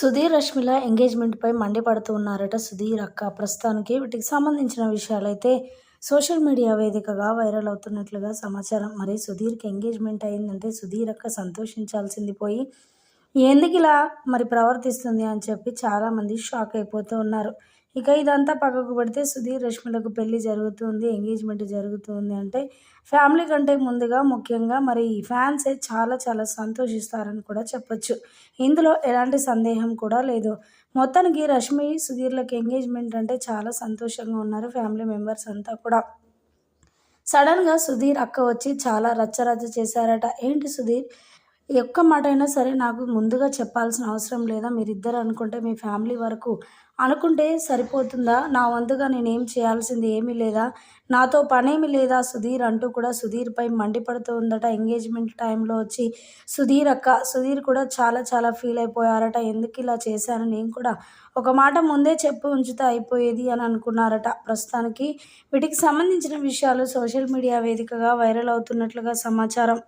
సుధీర్ రష్మిల ఎంగేజ్మెంట్పై మండిపడుతూ ఉన్నారట సుధీర్ అక్క. ప్రస్తుతానికి వీటికి సంబంధించిన విషయాలైతే సోషల్ మీడియా వేదికగా వైరల్ అవుతున్నట్లుగా సమాచారం. మరి సుధీర్కి ఎంగేజ్మెంట్ అయిందంటే సుధీర్ అక్క సంతోషించాల్సింది పోయి ఎందుకు ఇలా మరి ప్రవర్తిస్తుంది అని చెప్పి చాలామంది షాక్ అయిపోతూ ఉన్నారు. ఇక ఇదంతా పక్కకు పెడితే సుధీర్ రష్మిలకు పెళ్ళి జరుగుతుంది ఎంగేజ్మెంట్ జరుగుతుంది అంటే ఫ్యామిలీ కంటే ముందుగా ముఖ్యంగా మరి ఫ్యాన్సే చాలా చాలా సంతోషిస్తారని కూడా చెప్పొచ్చు. ఇందులో ఎలాంటి సందేహం కూడా లేదు. మొత్తానికి రష్మి సుధీర్లకు ఎంగేజ్మెంట్ అంటే చాలా సంతోషంగా ఉన్నారు ఫ్యామిలీ మెంబర్స్ అంతా కూడా. సడన్గా సుధీర్ అక్క వచ్చి చాలా రచ్చరచ్చ చేశారట. ఏంటి సుధీర్? ఒక్క మాట అయినా సరే నాకు ముందుగా చెప్పాల్సిన అవసరం లేదా? మీరిద్దరు అనుకుంటే మీ ఫ్యామిలీ వరకు అనుకుంటే సరిపోతుందా? నా వంతుగా నేనేం చేయాల్సింది ఏమీ లేదా? నాతో పనేమి లేదా? సుధీర్ అంటూ కూడా సుధీర్పై మండిపడుతూ ఉందట. ఎంగేజ్మెంట్ టైంలో వచ్చి సుధీర్ అక్క సుధీర్ కూడా చాలా చాలా ఫీల్ అయిపోయారట. ఎందుకు ఇలా చేశాను? నేను కూడా ఒక మాట ముందే చెప్పి ఉంచితే అయిపోయేది అని అనుకున్నారట. ప్రస్తుతానికి వీటికి సంబంధించిన విషయాలు సోషల్ మీడియా వేదికగా వైరల్ అవుతున్నట్లుగా సమాచారం.